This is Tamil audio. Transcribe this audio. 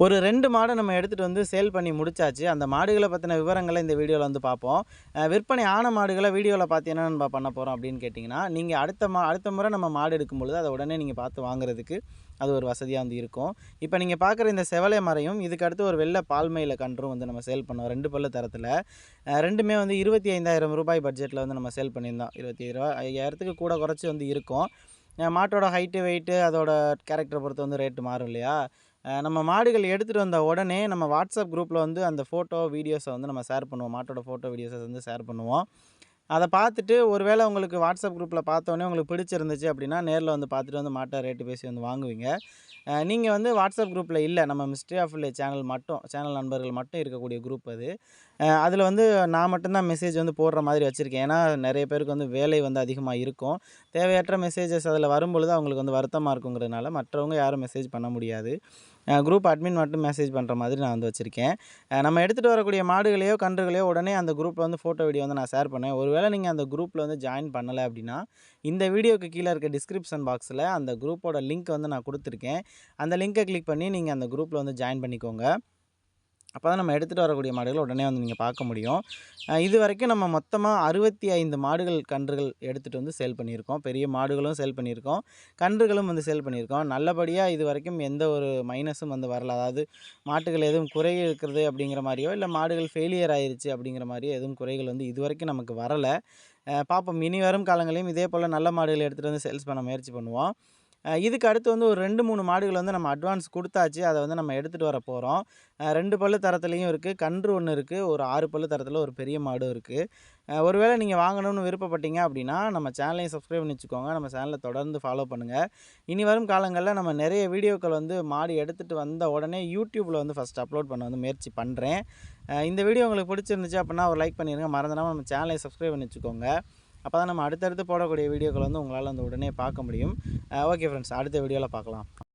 ஒரு ரெண்டு மாடை நம்ம எடுத்துகிட்டு வந்து சேல் பண்ணி முடிச்சாச்சு. அந்த மாடுகளை பற்றின விவரங்களை இந்த வீடியோவில் வந்து பார்ப்போம் விற்பனை ஆன மாடுகளை வீடியோவில் பார்த்து என்ன நம்ம பண்ண போகிறோம் அப்படின்னு கேட்டிங்கன்னா நீங்கள் அடுத்த மா அடுத்த முறை நம்ம மாடு எடுக்கும் பொழுது அதை உடனே நீங்கள் பார்த்து வாங்குறதுக்கு அது ஒரு வசதியாக வந்து இருக்கும். இப்போ நீங்கள் பார்க்குற இந்த செவலை மரையும் இதுக்கு அடுத்து ஒரு வெள்ளை பால்மையில் கன்றும் வந்து நம்ம சேல் பண்ணோம். ரெண்டு பல்ல தரத்தில். ரெண்டுமே வந்து இருபத்தி ஐந்தாயிரம் ரூபாய் பட்ஜெட்டில் வந்து நம்ம சேல் பண்ணியிருந்தோம். இருபத்தி ஐயாயிரத்துக்கு கூட குறைச்சி வந்து இருக்கும். மாட்டோட ஹைட்டு வெயிட்டு அதோட கேரக்டரை பொறுத்து வந்து ரேட்டு மாறும் இல்லையா? நம்ம மாடுகள் எடுத்துகிட்டு வந்த உடனே நம்ம வாட்ஸ்அப் குரூப்பில் வந்து அந்த ஃபோட்டோ வீடியோஸை வந்து நம்ம ஷேர் பண்ணுவோம். மாட்டோட ஃபோட்டோ வீடியோஸை வந்து ஷேர் பண்ணுவோம். அதை பார்த்துட்டு ஒருவேளை உங்களுக்கு வாட்ஸ்அப் குரூப்பில் பார்த்தோன்னே உங்களுக்கு பிடிச்சிருந்துச்சு அப்படின்னா நேரில் வந்து பார்த்துட்டு வந்து மாட்டை ரேட்டு பேசி வந்து வாங்குவீங்க. நீங்கள் வந்து வாட்ஸ்அப் குரூப்பில் இல்லை. நம்ம மிஸ்ட்ரி ஆஃப் இல்லை சேனல் மட்டும் சேனல் நண்பர்கள் மட்டும் இருக்கக்கூடிய குரூப் அது. அதில் வந்து நான் மட்டும்தான் மெசேஜ் வந்து போடுற மாதிரி வச்சுருக்கேன். ஏன்னா நிறைய பேருக்கு வந்து வேலை வந்து அதிகமாக இருக்கும். தேவையற்ற மெசேஜஸ் அதில் வரும்பொழுது அவங்களுக்கு வந்து வருத்தமாக இருக்குங்கிறதுனால மற்றவங்க யாரும் மெசேஜ் பண்ண முடியாது. குரூப் அட்மின் மட்டும் மெசேஜ் பண்ணுற மாதிரி நான் வந்து வச்சுருக்கேன். நம்ம எடுத்துகிட்டு வரக்கூடிய மாடுகளையோ கன்றுகளையோ உடனே அந்த குரூப்பில் வந்து ஃபோட்டோ வீடியோ வந்து நான் ஷேர் பண்ணேன் ஒருவேளை நீங்கள் அந்த குரூப்பில் வந்து ஜாயின் பண்ணலை அப்படின்னா இந்த வீடியோக்கு கீழே இருக்க டிஸ்கிரிப்ஷன் பாக்ஸில் அந்த குரூப்போட லிங்க் வந்து நான் கொடுத்துருக்கேன். அந்த லிங்க்கை கிளிக் பண்ணி நீங்கள் அந்த குரூப்பில் வந்து ஜாயின் பண்ணிக்கோங்க. அப்போ தான் நம்ம எடுத்துகிட்டு வரக்கூடிய மாடுகள் உடனே வந்து நீங்கள் பார்க்க முடியும். இது வரைக்கும் நம்ம மொத்தமாக அறுபத்தி ஐந்து மாடுகள் கன்றுகள் எடுத்துகிட்டு வந்து சேல் பண்ணியிருக்கோம். பெரிய மாடுகளும் சேல் பண்ணியிருக்கோம். கன்றுகளும் வந்து சேல் பண்ணியிருக்கோம். நல்லபடியாக இது வரைக்கும் எந்த ஒரு மைனஸும் வந்து வரல. அதாவது மாட்டுகள் எதுவும் குறை இருக்கிறது அப்படிங்கிற மாதிரியோ இல்லை மாடுகள் ஃபெயிலியர் ஆயிடுச்சு அப்படிங்கிற மாதிரியோ எதுவும் குறைகள் வந்து இது வரைக்கும் நமக்கு வரலை. பார்ப்போம். இனி வரும் காலங்களையும் இதே போல் நல்ல மாடுகளை எடுத்துகிட்டு வந்து சேல்ஸ் பண்ண முயற்சி பண்ணுவோம். இதுக்கு அடுத்து வந்து ஒரு ரெண்டு மூணு மாடுகள் வந்து நம்ம அட்வான்ஸ் கொடுத்தாச்சு. அதை வந்து நம்ம எடுத்துகிட்டு வர போகிறோம் ரெண்டு பல்லு தரத்துலேயும் இருக்குது கன்று ஒன்று இருக்குது ஒரு ஆறு பல்லு தரத்தில் ஒரு பெரிய மாடும் இருக்குது ஒருவேளை நீங்கள் வாங்கணும்னு விருப்பப்பட்டீங்க அப்படின்னா நம்ம சேனலையும் சப்ஸ்கிரைப் பண்ணி வச்சுக்கோங்க. நம்ம சேனலை தொடர்ந்து ஃபாலோ பண்ணுங்கள் இனி வரும் காலங்களில் நம்ம நிறைய வீடியோக்கள் வந்து மாடு எடுத்துகிட்டு வந்த உடனே யூடியூப்பில் வந்து ஃபஸ்ட் அப்லோட் பண்ண வந்து முயற்சி பண்ணுறேன் இந்த வீடியோ உங்களுக்கு பிடிச்சிருந்துச்சு அப்படின்னா ஒரு லைக் பண்ணிடுங்க மறந்துடாமல் நம்ம சேனலை சப்ஸ்கிரைப் பண்ணி வச்சுக்கோங்க. அப்போ தான் நம்ம அடுத்தடுத்து போடக்கூடிய வீடியோக்கள் வந்து உங்களால் வந்து உடனே பார்க்க முடியும். ஓகே ஃப்ரெண்ட்ஸ் அடுத்த வீடியோவில் பார்க்கலாம்.